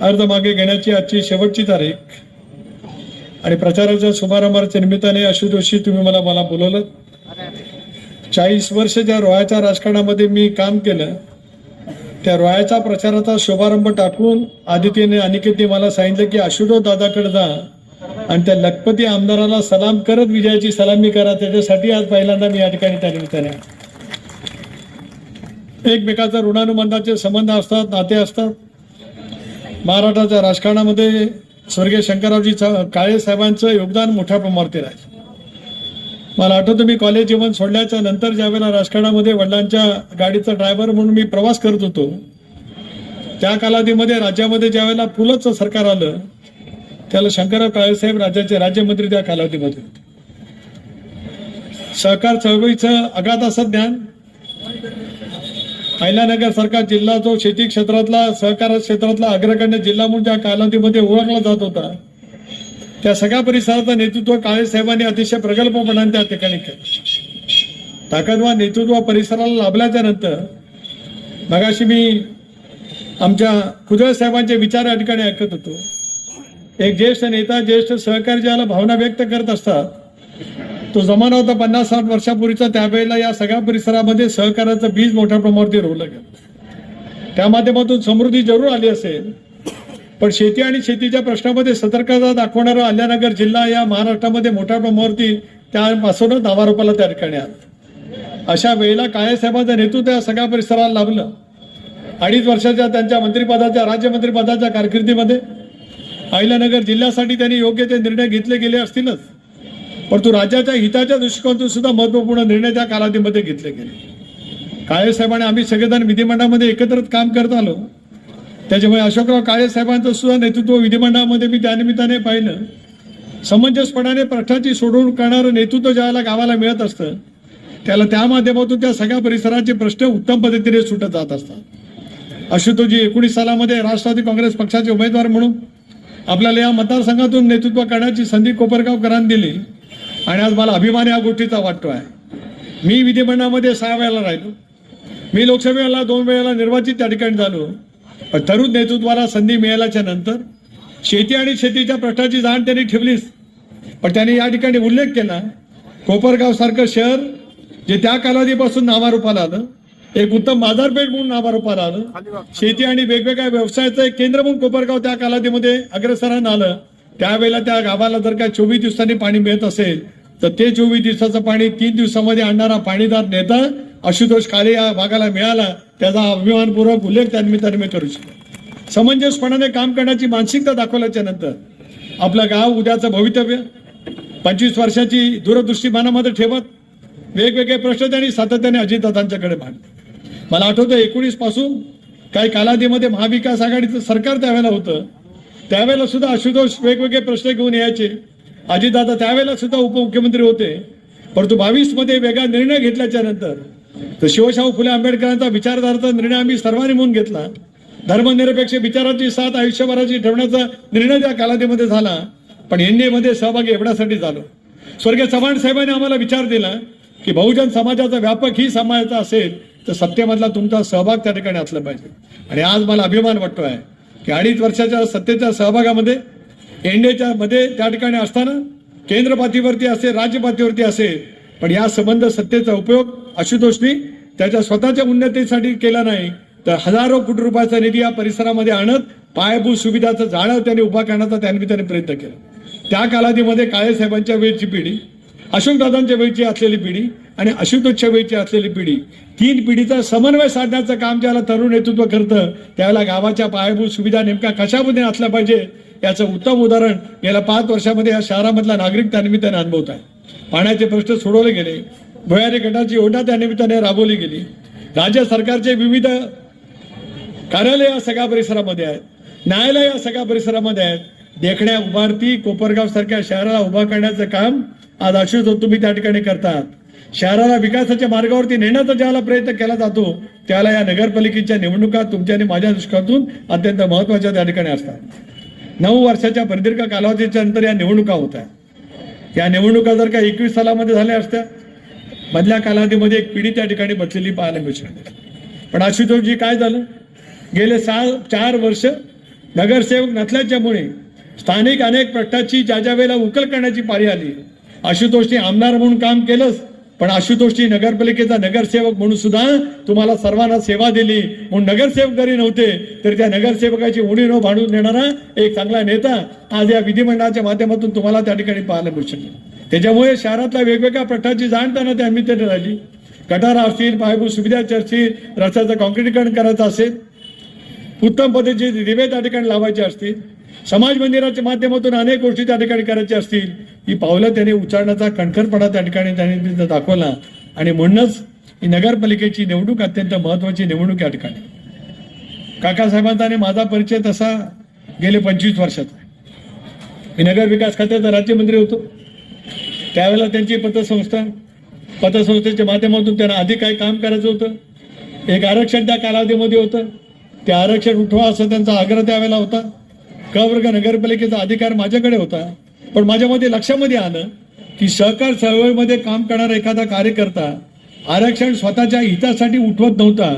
अर्ज मागे घेण्याची आजची शेवटची तारीख. आणि प्रचाराच्या शुभारंभाच्या निमित्ताने आशुतोषी तुम्ही मला मला बोलवलं. चाळीस वर्ष ज्या रोयाच्या राजकारणामध्ये मी काम केलं त्या रोयाच्या प्रचाराचा शुभारंभ टाकून आदित्यने अनिकेतने मला सांगितलं की आशुतोष दादाकडे जा आणि त्या लखपती आमदाराला सलाम करत विजयाची सलामी करा त्याच्यासाठी आज पहिल्यांदा मी या ठिकाणी त्या निमित्ताने आहे. एकमेकाचा ऋणानुबंधाचे संबंध असतात नाते असतात. महाराष्ट्राच्या राजकारणामध्ये स्वर्गीय शंकररावजी काळे साहेबांचं योगदान मोठ्या प्रमाणावरती आहे मला आठवतं मी कॉलेज जीवन सोडल्याच्या नंतर ज्यावेळेला राजकारणामध्ये वडिलांच्या गाडीचा ड्रायव्हर म्हणून मी प्रवास करत होतो त्या कालावधीमध्ये राज्यामध्ये ज्यावेळेला पुलंच सरकार आलं त्याला शंकरराव काळेसाहेब राज्याचे राज्यमंत्री त्या कालावधीमध्ये होते. सहकार चळवळीचं अगाध असं ज्ञान अहिल्यानगर सारखा जिल्हा जो शेती क्षेत्रातला सहकार क्षेत्रातला अग्रगण्य जिल्हा म्हणून त्या कालावधीमध्ये ओळखला जात होता. त्या सगळ्या परिसराचं नेतृत्व काळे साहेबांनी अतिशय प्रगल्भपणाने त्या ठिकाणी केलं. ताकदवान नेतृत्व परिसराला लाभल्याच्या नंतर मगाशी मी आमच्या खुदळ साहेबांचे विचार या ठिकाणी ऐकत होतो. एक ज्येष्ठ नेता ज्येष्ठ सहकारी ज्याला भावना व्यक्त करत असतात तो जमाना होता पन्नास साठ वर्षापूर्वीचा त्यावेळेला या सगळ्या परिसरामध्ये सहकाराचं बीज मोठ्या प्रमाणावरती रोवलं गेलं. त्या माध्यमातून समृद्धी जरूर आली असेल पण शेती आणि शेतीच्या प्रश्नामध्ये सतर्कता दाखवणारा अल्यानगर जिल्हा या महाराष्ट्रामध्ये मोठ्या प्रमाणावरती त्यापासूनच नावारोपाला त्या ठिकाणी आला. अशा वेळेला काळेसाहेबांचं नेतृत्व या सगळ्या परिसराला लाभलं. अडीच वर्षाच्या त्यांच्या मंत्रिपदाच्या राज्यमंत्रीपदाच्या कारकिर्दीमध्ये अहिल्यानगर जिल्ह्यासाठी त्यांनी योग्य ते निर्णय घेतले गेले असतीलच. परंतु राज्याच्या हिताच्या दृष्टिकोनातून सुद्धा महत्त्वपूर्ण निर्णय त्या कालावधीमध्ये घेतले गेले. काळे साहेबांनी आम्ही सगळेजण विधिमंडळामध्ये एकत्रित काम करत आलो. त्याच्यामुळे अशोकराव काळे साहेबांचं सुद्धा नेतृत्व विधिमंडळामध्ये मी त्यानिमित्ताने पाहिलं. समंजसपणाने प्रश्नाची सोडवणूक करणारं नेतृत्व ज्याला गावाला मिळत असतं त्याला त्या माध्यमातून त्या सगळ्या परिसराचे प्रश्न उत्तम पद्धतीने सुटत जात असतात. आशुतोजी एकोणीस सालामध्ये राष्ट्रवादी काँग्रेस पक्षाचे उमेदवार म्हणून आपल्याला या मतदारसंघातून नेतृत्व करण्याची संधी कोपरगावकरांनी दिली. आणि आज मला अभिमान या गोष्टीचा वाटतो आहे मी विधिमंडळामध्ये सहा वेळेला राहिलो. मी लोकसभेला दोन वेळेला निर्वाचित त्या ठिकाणी झालो. पण तरुण नेतृत्वाला संधी मिळाल्याच्या नंतर शेती आणि शेतीच्या प्रश्नाची जाण त्यांनी ठेवलीच. पण त्यांनी या ठिकाणी उल्लेख केला कोपरगाव सारखं शहर जे त्या कालावधीपासून नावारूपाला आलं एक उत्तम बाजारपेठ म्हणून नावारूपाला आलं. शेती आणि वेगवेगळ्या व्यवसायाचं एक केंद्र म्हणून कोपरगाव त्या कालावधीमध्ये अग्रसरानं आलं. त्यावेळेला त्या गावाला जर का चोवीस दिवसांनी पाणी मिळत असेल तर ते चोवीस दिवसाचं पाणी तीन दिवसामध्ये आणणारा पाणीदार नेता आशुतोष काळे या भागाला मिळाला त्याचा अभिमानपूर्वक उल्लेख त्या निमित्ताने मी करू शकतो. समंजसपणाने काम करण्याची मानसिकता दाखवल्याच्या नंतर आपलं गाव उद्याचं भवितव्य पंचवीस वर्षाची दूरदृष्टी मनामध्ये ठेवत वेगवेगळे प्रश्न त्यांनी सातत्याने अजितदादांच्याकडे मांडले. मला आठवतं एकोणीसपासून काही कालावधीमध्ये महाविकास आघाडीचं सरकार त्यावेळेला होतं त्यावेळेला सुद्धा आशुतोष वेगवेगळे प्रश्न घेऊन यायचे. अजितदादा त्यावेळेला सुद्धा उपमुख्यमंत्री होते. परंतु बावीसमध्ये वेगळा निर्णय घेतल्याच्या नंतर तर शिवशाहू फुले आंबेडकरांचा विचारधाराचा निर्णय आम्ही सर्वांनी म्हणून घेतला. धर्मनिरपेक्ष विचाराची साथ आयुष्यभराची ठेवण्याचा निर्णय त्या कालावधीमध्ये झाला. पण एनडीएमध्ये सहभागी एवढ्यासाठी झालो. स्वर्गीय चव्हाण साहेबांनी आम्हाला विचार दिला की बहुजन समाजाचा व्यापक ही समाजाचा असेल तर सत्तेमधला तुमचा सहभाग त्या ठिकाणी असला पाहिजे. आणि आज मला अभिमान वाटतो आहे की अडीच वर्षाच्या सत्तेच्या सहभागामध्ये एनडीएच्या मध्ये त्या ठिकाणी असताना केंद्र पातळीवरती असेल राज्य पातळीवरती असेल पण या संबंध सत्तेचा उपयोग आशुतोषनी त्याच्या स्वतःच्या उन्नतीसाठी केला नाही तर हजारो कोटी रुपयाचा निधी या परिसरामध्ये आणत पायाभूत सुविधाचं जाळं त्यांनी उभा करण्याचा त्यांनी त्याने प्रयत्न केला. त्या कालावधीमध्ये काळे साहेबांच्या वेळची पिढी अशोकदादांच्या वेळची असलेली पिढी आणि आशुतोषच्या वेळची असलेली पिढी तीन पिढीचा समन्वय साधण्याचं काम ज्याला तरुण नेतृत्व करतं त्यावेळेला गावाच्या पायाभूत सुविधा नेमक्या कशामध्ये असल्या पाहिजे याचं उत्तम उदाहरण गेल्या पाच वर्षामध्ये या शहरामधला नागरिक त्यानिमित्ताने अनुभवत आहे पाण्याचे प्रश्न सोडवले गेले भुयारी गटाची योजना त्या निमित्ताने राबवली गेली. राज्य सरकारचे विविध कार्यालय या सगळ्या परिसरामध्ये आहेत न्यायालय या सगळ्या परिसरामध्ये आहेत. देखण्या उभारती कोपरगाव सारख्या शहराला उभा करण्याचं काम आज आशुतोष तुम्ही त्या ठिकाणी करतात. शहराला विकासाच्या मार्गावरती नेण्याचा ज्याला प्रयत्न केला जातो त्याला या नगरपालिकेच्या निवडणुका तुमच्या आणि माझ्या दृष्टिकोनातून अत्यंत महत्त्वाच्या त्या ठिकाणी असतात. नऊ वर्षाच्या प्रदीर्घ कालावधीच्या नंतर या निवडणुका होत आहेत. या निवडणुका जर का एकवीस सालामध्ये झाल्या असत्या मधल्या कालावधीमध्ये एक पिढी त्या ठिकाणी बसलेली पाहायला मिळू शकते. पण आशुतोषजी काय झालं? गेले सहा चार वर्ष नगरसेवक नसल्याच्यामुळे स्थानिक अनेक प्रश्नाची ज्या ज्या वेळेला उकल करण्याची पारी आली आशुतोषने आमदार म्हणून काम केलंच पण आशुतोषी नगरपालिकेचा नगरसेवक म्हणून सुद्धा तुम्हाला सर्वांना सेवा दिली. म्हणून नगरसेवक जरी नव्हते तरी त्या नगरसेवकाची उडी न भांडून देणारा एक चांगला नेता आज या विधिमंडळाच्या माध्यमातून तुम्हाला त्या ठिकाणी पाहायला मिळू शकेल. त्याच्यामुळे शहरातल्या वेगवेगळ्या प्रश्नाची जाण त्यांना त्या निमित्ताने राहिली. गटारा असतील पायाभूत सुविधा असतील रस्त्याचं कॉन्क्रिटीकरण करायचं असेल उत्तम पद्धतीचे दिवे त्या ठिकाणी लावायचे असतील समाज मंदिराच्या माध्यमातून अनेक गोष्टी त्या ठिकाणी करायच्या असतील. ही पावलं त्याने उच्चारण्याचा कणखरपणा त्या ठिकाणी त्यांनी दाखवला. आणि म्हणूनच ही नगरपालिकेची निवडणूक अत्यंत महत्वाची निवडणूक या ठिकाणी. काकासाहेबांचा आणि माझा परिचय तसा गेले पंचवीस वर्षाचा मी नगर विकास खात्याचा राज्यमंत्री होतो. त्यावेळेला त्यांची पतसंस्था पतसंस्थेच्या माध्यमातून त्यांना आधी काही काम करायचं होतं. एक आरक्षण त्या कालावधीमध्ये होतं. ते आरक्षण उठवा असं त्यांचा आग्रह त्यावेळेला होता. क वर्ग नगरपालिकेचा अधिकार माझ्याकडे होता पण माझ्यामध्ये लक्षामध्ये आलं की सहकार चळवळीमध्ये काम करणारा एखादा कार्यकर्ता आरक्षण स्वतःच्या हितासाठी उठवत नव्हता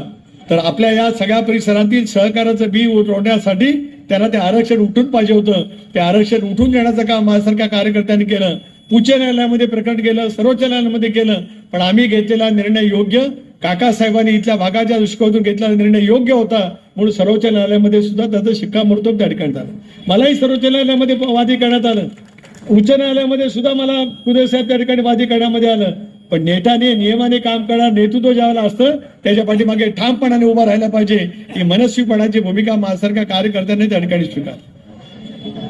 तर आपल्या या सगळ्या परिसरातील सहकाराचं बी उठवण्यासाठी त्यांना ते आरक्षण उठून पाहिजे होतं. ते आरक्षण उठून देण्याचं काम माझ्यासारख्या कार्यकर्त्यांनी केलं. उच्च न्यायालयामध्ये प्रकट केलं सर्वोच्च न्यायालयामध्ये केलं पण आम्ही घेतलेला निर्णय योग्य काकासाहेबांनी इथल्या भागाच्या दृष्टिकोनातून घेतलेला निर्णय योग्य होता म्हणून सर्वोच्च न्यायालयामध्ये सुद्धा त्याचं शिक्कामोर्तब त्या ठिकाणी झालं. मलाही सर्वोच्च न्यायालयामध्ये वादी करण्यात आलं. उच्च न्यायालयामध्ये सुद्धा मला कुदे साहेब त्या ठिकाणी वादी करण्यामध्ये आलं. पण नेटाने नियमाने काम करणार नेतृत्व ज्यावेळेला असतं त्याच्या पाठीमागे ठामपणाने उभा राहायला पाहिजे. ही मनस्वीपणाची भूमिका माझ्यासारख्या कार्यकर्त्यांनी त्या ठिकाणी स्वीकार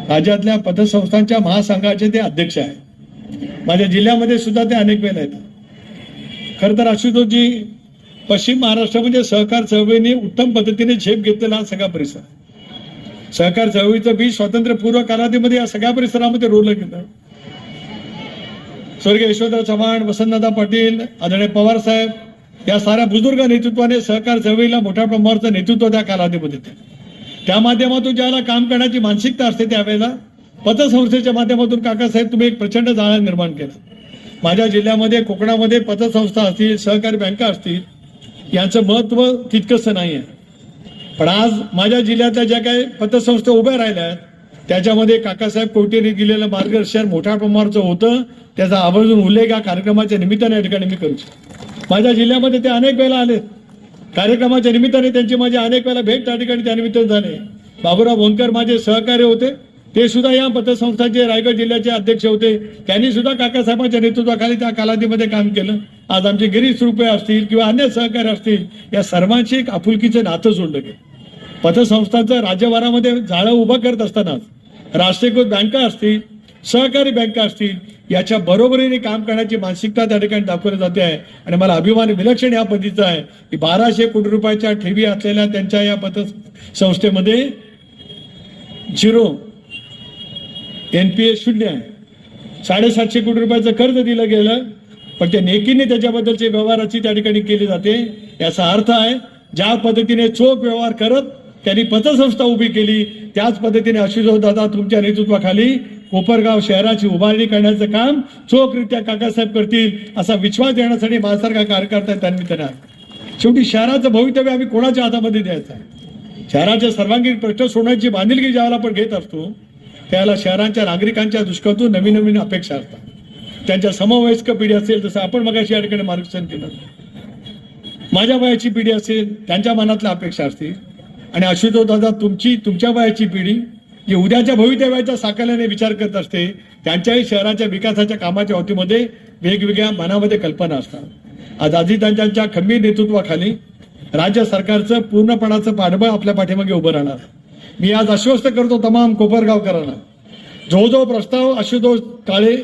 राज्यातल्या पतसंस्थांच्या महासंघाचे ते अध्यक्ष आहे माझ्या जिल्ह्यामध्ये सुद्धा ते अनेक वेळेला येतात. खरं तर आशुतोषजी पश्चिम महाराष्ट्रामध्ये म्हणजे सहकार चळवळीने उत्तम पद्धतीने झेप घेतलेला हा सगळा परिसर. सहकार चळवळीचं बीज स्वातंत्र्यपूर्व कालावधीमध्ये या सगळ्या परिसरामध्ये रोवलं गेलं स्वर्गीय यशवंतराव चव्हाण वसंतदादा पाटील आदरणीय पवार साहेब या साऱ्या बुजुर्ग नेतृत्वाने सहकार चळवळीला मोठ्या प्रमाणाचं नेतृत्व त्या कालावधीमध्ये दिलं. त्या माध्यमातून ज्याला काम करण्याची मानसिकता असते त्यावेळेला पतसंस्थेच्या माध्यमातून काकासाहेब तुम्ही एक प्रचंड जाळा निर्माण केला. माझ्या जिल्ह्यामध्ये कोकणामध्ये पतसंस्था असतील सहकारी बँका असतील यांचं महत्त्व तितकंसं नाही आहे पण आज माझ्या जिल्ह्यातल्या ज्या काही पतसंस्था उभ्या राहिल्या आहेत त्याच्यामध्ये काकासाहेब कोटेने दिलेलं मार्गदर्शन मोठ्या प्रमाणाचं होतं. त्याचा आवर्जून उल्लेख या कार्यक्रमाच्या निमित्ताने या ठिकाणी मी करू माझ्या जिल्ह्यामध्ये ते अनेक वेळेला आले कार्यक्रमाच्या निमित्ताने त्यांची माझी अनेक वेळेला भेट त्या ठिकाणी त्यानिमित्ताने झाले. बाबूराव भोनकर माझे सहकार्य होते. ते सुद्धा या पतसंस्थांचे रायगड जिल्ह्याचे अध्यक्ष होते. त्यांनी सुद्धा काकासाहेबांच्या नेतृत्वाखाली त्या कालावधीमध्ये काम केलं. आज आमचे गिरीश रुपये असतील किंवा अन्य सहकारी असतील या सर्वांचे एक आपुलकीचं नातं जोडलं गेलं. पतसंस्थांचं राज्यभरामध्ये जाळं उभं करत असतानाच राष्ट्रीयकृत बँका असतील सहकारी बँका असतील याच्या बरोबरीने काम करण्याची मानसिकता त्या ठिकाणी दाखवली जाते आहे. आणि मला अभिमान विलक्षण या पद्धतीचा आहे की बाराशे कोटी रुपयाच्या ठेवी असलेल्या त्यांच्या या पतसंस्थेमध्ये झिरो एन पी एस शून्य. आहे साडेसातशे कोटी रुपयाचं कर्ज दिलं गेलं पण त्या नेकीने त्याच्याबद्दलचे व्यवहाराची त्या ठिकाणी केली जाते. याचा अर्थ आहे ज्या पद्धतीने चोख व्यवहार करत त्यांनी पतसंस्था उभी केली त्याच पद्धतीने आशुतोष दादा तुमच्या नेतृत्वाखाली कोपरगाव शहराची उभारणी करण्याचं काम चोखरित्या काकासाहेब करतील असा विश्वास देण्यासाठी माझ्यासारखा कार्यकर्ता त्यांनी त्यांना शेवटी शहराचं भवितव्य आम्ही कोणाच्या हातामध्ये द्यायचं? आहे शहराच्या सर्वांगीण प्रश्न सोडण्याची बांधिलकी ज्यावेळेला आपण घेत असतो त्याला शहरांच्या नागरिकांच्या दृष्टीतून नवीन नवीन अपेक्षा असतात. त्यांच्या समवयस्क पिढी असेल तसं आपण मग या ठिकाणी मार्गदर्शन केलं. माझ्या वयाची पिढी असेल त्यांच्या मनातल्या अपेक्षा असतील. आणि आशुतोष दादा तुमची तुमच्या वयाची पिढी जी उद्याच्या भवितव्याच्या साकल्याने विचार करत असते त्यांच्याही शहराच्या विकासाच्या कामाच्या वतीमध्ये वेगवेगळ्या मनामध्ये कल्पना असतात. आज आधी त्यांच्या खंबीर नेतृत्वाखाली राज्य सरकारचं पूर्णपणाचं पाठबळ आपल्या पाठीमागे उभं राहणार. मी आज आश्वस्त करतो तमाम कोपरगावकरांना. जो जो प्रस्ताव आशुतोष काळे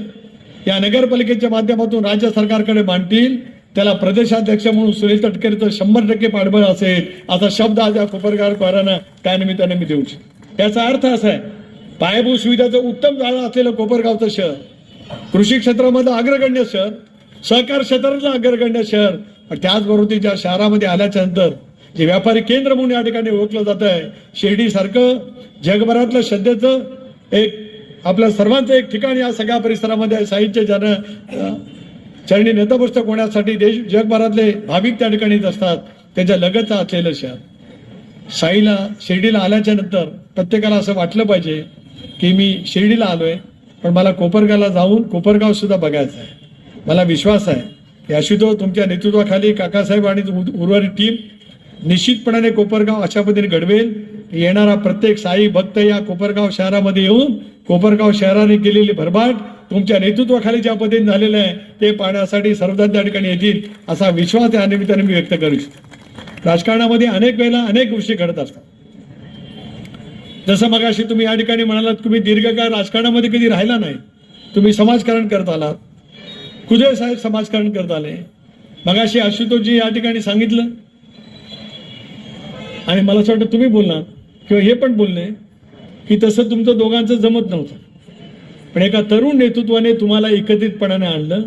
या नगरपालिकेच्या माध्यमातून राज्य सरकारकडे मांडतील त्याला प्रदेशाध्यक्ष म्हणून सुनील तटकरेचं शंभर टक्के पाठबळ असेल असा शब्द आज या कोपरगावकरांना त्यानिमित्ताने मी देऊ शकतो याचा अर्थ असा आहे पायाभूत सुविधाचं उत्तम जाळं असलेलं कोपरगावचं शहर कृषी क्षेत्रामधलं अग्रगण्य शहर सहकार क्षेत्रातलं अग्रगण्य शहर पण त्याचबरोबर ते ज्या शहरामध्ये आल्याच्यानंतर जे व्यापारी केंद्र म्हणून या ठिकाणी ओळखलं जात आहे. शिर्डीसारखं जगभरातलं श्रद्धेचं एक आपल्या सर्वांचं एक ठिकाण या सगळ्या परिसरामध्ये साहित्य जन चरणी नतमस्तक होण्यासाठी देश जगभरातले भाविक त्या ठिकाणी असतात. त्याच्या लगतचं असलेलं शहर साईला शिर्डीला आल्याच्यानंतर प्रत्येकाला असं वाटलं पाहिजे की मी शिर्डीला आलोय पण मला कोपरगावला जाऊन कोपरगाव सुद्धा बघायचं आहे. मला विश्वास आहे. की आशुतोष तुमच्या नेतृत्वाखाली काकासाहेब आणि उर्वरित टीम निश्चितपणाने कोपरगाव अशा पद्धतीने घडवेल. येणारा प्रत्येक साई भक्त या कोपरगाव शहरामध्ये येऊन कोपरगाव शहराने केलेली भरभाट तुमच्या नेतृत्वाखाली ज्या पद्धतीने झालेलं आहे ते पाहण्यासाठी सर्वदा त्या ठिकाणी येतील असा विश्वास या निमित्ताने मी व्यक्त करू इच्छितो. राजकारणामध्ये अनेक वेळेला अनेक गोष्टी घडत असतात. जसं मगाशी तुम्ही या ठिकाणी म्हणालात तुम्ही दीर्घकाळ राजकारणामध्ये कधी राहिला नाही. तुम्ही समाजकारण करत आलात. कुजळे साहेब समाजकारण करत आले. मगाशी आशुतोषजी या ठिकाणी सांगितलं आणि मला असं वाटतं तुम्ही बोलणार किंवा हे पण बोलले की तसं तुमचं दोघांचं जमत नव्हतं. पण एका तरुण नेतृत्वाने तुम्हाला एकत्रितपणाने आणलं.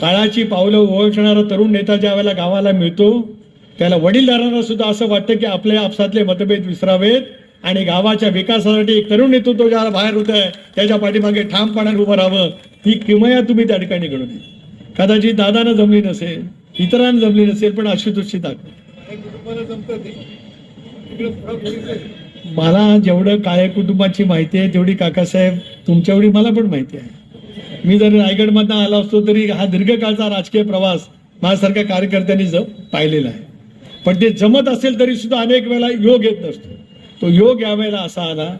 काळाची पावलं ओळखणारा तरुण नेता ज्या वेळेला गावाला मिळतो त्याला वडीलधारांना सुद्धा असं वाटतं की आपल्या आपसातले मतभेद विसरावेत आणि गावाच्या विकासासाठी एक तरुण नेतृत्व ज्याला बाहेर होत आहे त्याच्या पाठीमागे ठामपणाने उभं राहावं ही किमया तुम्ही त्या ठिकाणी घडवली कदाचित दादानं जमली नसेल इतरांना जमली नसेल पण आशुतोषची दाखवली. मला जेवढं काळे कुटुंबाची माहिती आहे तेवढी काकासाहेब तुमच्या एवढी मला पण माहिती आहे. मी जर रायगडमधनं आला असतो तरी हा दीर्घकाळचा राजकीय प्रवास माझ्यासारख्या कार्यकर्त्यांनी ज पाहिलेला आहे. पण ते जमत असेल तरी सुद्धा अनेक वेळेला योग येत नसतो. तो योग यावेळेला असा आला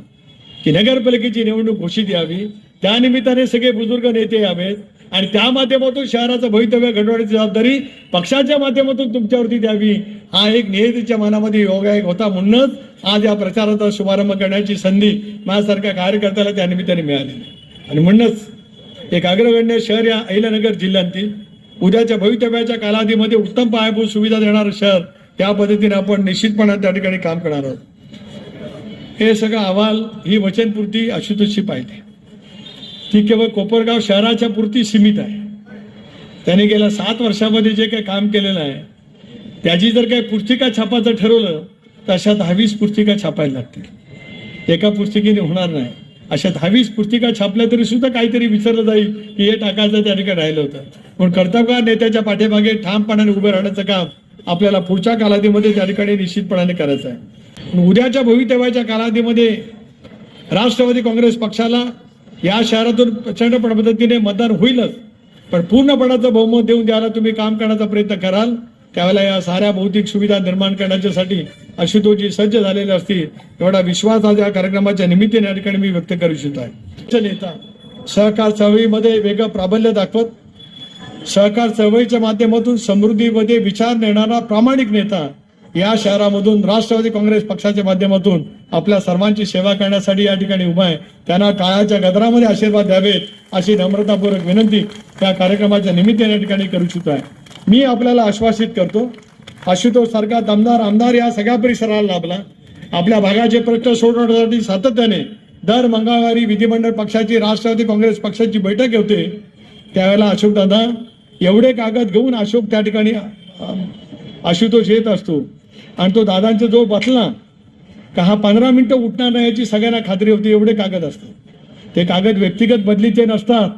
की नगरपालिकेची निवडणूक घोषित यावी. त्या निमित्ताने सगळे बुजुर्ग नेते यावेत. आणि त्या माध्यमातून शहराचं भवितव्य घडवण्याची जबाबदारी पक्षाच्या माध्यमातून तुमच्यावरती द्यावी. हा एक नियतीच्या मनामध्ये योगायोग होता म्हणूनच आज या प्रचाराचा शुभारंभ करण्याची संधी माझ्यासारख्या कार्यकर्त्याला त्या निमित्ताने मिळाली. आणि म्हणूनच एक अग्रगण्य शहर या अहिल्यानगर जिल्ह्यातील उद्याच्या भवितव्याच्या कालावधीमध्ये उत्तम पायाभूत सुविधा देणारं शहर त्या पद्धतीने आपण निश्चितपणे त्या ठिकाणी काम करणार आहोत. हे सगळं अहवाल ही वचनपूर्ती अशुतोषी पाहिजे ती केवळ कोपरगाव शहराच्या पुरती सीमित आहे. त्याने गेल्या सात वर्षामध्ये जे काही काम केलेलं आहे त्याची जर काही पुस्तिका छापायचं ठरवलं तर अशा दहावीस पुस्तिका छापायला लागतील. एका पुस्तिकेने होणार नाही. अशा दहावीस पुस्तिका छापल्या तरी सुद्धा काहीतरी विसरलं जाईल की हे टाकायचं त्या ठिकाणी राहिलं होतं. पण कर्तव्य नेत्याच्या पाठीमागे ठामपणाने उभे राहण्याचं काम आपल्याला पुढच्या कालावधीमध्ये त्या ठिकाणी निश्चितपणाने करायचं आहे. उद्याच्या भवितव्याच्या कालावधीमध्ये राष्ट्रवादी काँग्रेस पक्षाला या शहरातून प्रचंड पद्धतीने मतदान होईलच. पण पूर्णपणाचं बहुमत देऊन द्यायला तुम्ही काम करण्याचा प्रयत्न कराल त्यावेळेला या साऱ्या भौतिक सुविधा निर्माण करण्याच्यासाठी आशुतोषजी सज्ज झालेले असतील एवढा विश्वास आज या कार्यक्रमाच्या निमित्ताने या ठिकाणी मी व्यक्त करू इच्छित आहे. नेता सहकार चळवळीमध्ये वेगळं प्राबल्य दाखवत सहकार चळवळीच्या माध्यमातून समृद्धीमध्ये विचार नेणारा प्रामाणिक नेता या शहरामधून राष्ट्रवादी काँग्रेस पक्षाच्या माध्यमातून आपल्या सर्वांची सेवा करण्यासाठी या ठिकाणी उभा आहे. त्यांना काळाच्या गदरामध्ये आशीर्वाद द्यावेत अशी नम्रतापूर्वक विनंती त्या कार्यक्रमाच्या निमित्ताने या ठिकाणी करू इच्छितो आहे. मी आपल्याला आश्वासित करतो आशुतोष सारखा दमदार आमदार या सगळ्या परिसराला लाभला. आपल्या भागाचे प्रश्न सोडवण्यासाठी सातत्याने दर मंगळवारी विधिमंडळ पक्षाची राष्ट्रवादी काँग्रेस पक्षाची बैठक होते. त्यावेळेला अशोक दादा एवढे कागद घेऊन अशोक त्या ठिकाणी आशुतोष येत असतो. आणि तो दादांचा जो बसला का हा पंधरा मिनटं उठणार नाही याची सगळ्यांना खात्री होती एवढे कागद असतात. ते कागद व्यक्तिगत बदलीचे नसतात.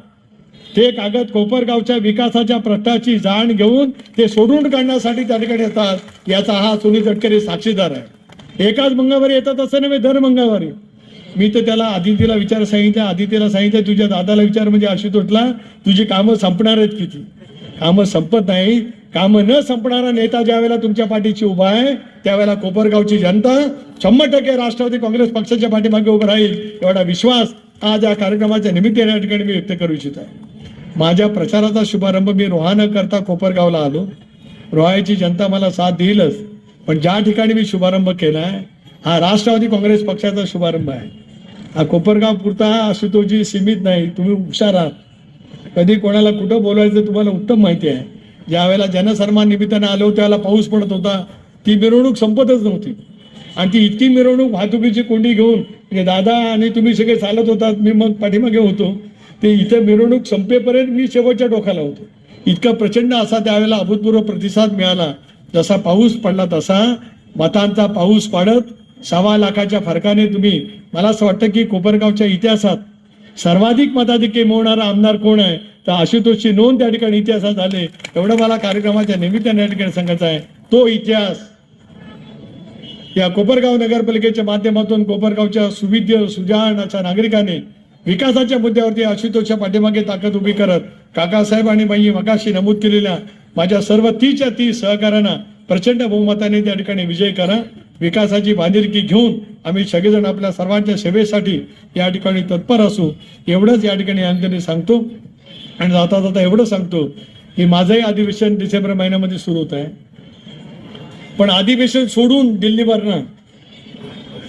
ते कागद कोपरगावच्या विकासाच्या प्रश्नाची जाण घेऊन ते सोडून काढण्यासाठी त्या ठिकाणी येतात याचा हा सुनील तटकरे साक्षीदार आहे. एकाच मंगळवारी येतात असं नव्हे दर मंगळवारी. मी तर त्याला आदितीला विचार सांगितलं आदितीला सांगितलं तुझ्या दादाला विचार म्हणजे आशुतोषला तुझी कामं संपणार आहेत किती? कामं संपत नाही कामं न संपणारा नेता ज्यावेळेला तुमच्या पाठीशी उभा आहे त्यावेळेला कोपरगावची जनता शंभर टक्के राष्ट्रवादी काँग्रेस पक्षाच्या पाठीमागे उभं राहील एवढा विश्वास आज या कार्यक्रमाच्या निमित्त या ठिकाणी मी व्यक्त करू इच्छित. आहे माझ्या प्रचाराचा शुभारंभ मी रोहा न करता कोपरगावला आलो. रोहायची जनता मला साथ देईलच पण ज्या ठिकाणी मी शुभारंभ केला आहे हा राष्ट्रवादी काँग्रेस पक्षाचा शुभारंभ आहे. हा कोपरगाव पुरता आशुतोषजी सीमित नाही तुम्ही हुशार आहात. कधी कोणाला कुठं बोलायचं तुम्हाला उत्तम माहिती आहे. ज्यावेळेला जनसन्मान निमित्तानं आलो त्यावेळेला पाऊस पडत होता. ती मिरवणूक संपतच नव्हती. आणि ती इतकी मिरवणूक वाहतुकीची कोंडी घेऊन म्हणजे दादा आणि तुम्ही सगळे चालत होतात मी मग पाठीमागे होतो. ते इथं मिरवणूक संपेपर्यंत मी शेवटच्या डोक्याला होतो. इतका प्रचंड असा त्यावेळेला अभूतपूर्व प्रतिसाद मिळाला. जसा पाऊस पडला तसा मतांचा पाऊस पाडत सव्वा लाखाच्या फरकाने तुम्ही मला असं वाटतं की कोपरगावच्या इतिहासात सर्वाधिक मताधिक्य मिळवणारा आमदार कोण आहे? तर आशुतोषची नोंद त्या ठिकाणी इतिहासात झाले. एवढं मला कार्यक्रमाच्या निमित्ताने या ठिकाणी सांगायचं आहे. तो इतिहास या कोपरगाव नगरपालिकेच्या माध्यमातून कोपरगावच्या सुविद्य सुजाण अशा नागरिकाने विकासाच्या मुद्द्यावरती आशुतोषच्या पाठीमागे ताकद उभी करत काकासाहेब आणि बाई मकाशी नमूद केलेल्या माझ्या सर्व तीच्या ती सहकाऱ्यांना प्रचंड बहुमताने त्या ठिकाणी विजय करा. विकासाची बांधिलकी घेऊन आम्ही सगळेजण आपल्या सर्वांच्या सेवेसाठी या ठिकाणी तत्पर असू. एवढंच या ठिकाणी अंतरी सांगतो. आणि जाता जाता एवढं सांगतो की माझंही अधिवेशन डिसेंबर महिन्यामध्ये सुरू होत आहे. पण अधिवेशन सोडून दिल्लीवरनं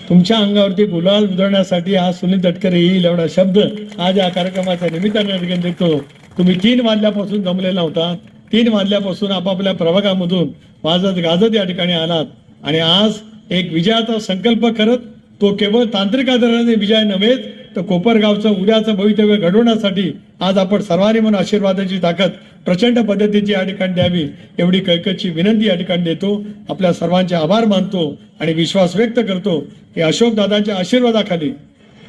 तुमच्या अंगावरती गुलाल उधळण्यासाठी आज सुनील तटकरे येईल एवढा शब्द आज या कार्यक्रमाच्या निमित्ताने देतो. तुम्ही तीन वाजल्यापासून जमलेला होता. तीन वाजल्यापासून आपापल्या प्रभागामधून वाजत गाजत या ठिकाणी आलात. आणि आज एक विजयाचा संकल्प करत तो केवळ तांत्रिक आधाराने विजय नव्हे तर कोपरगावचं उद्याचं भवितव्य घडवण्यासाठी आज आपण सर्वांनी म्हणून आशीर्वादाची ताकद प्रचंड पद्धतीची या ठिकाणी द्यावी एवढी कैकची विनंती या ठिकाणी देतो. आपल्या सर्वांचे आभार मानतो आणि विश्वास व्यक्त करतो की अशोक दादांच्या आशीर्वादाखाली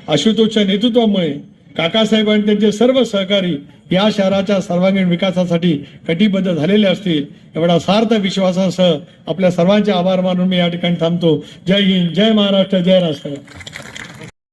आशुतोषच्या नेतृत्वामुळे काकासाहेब आणि त्यांचे सर्व सहकारी या शहराच्या सर्वांगीण विकासासाठी कटिबद्ध झालेले असतील. एवढा सार्थ विश्वासासह आपल्या सर्वांचे आभार मानून मी या ठिकाणी थांबतो. जय हिंद जय महाराष्ट्र जय राष्ट्र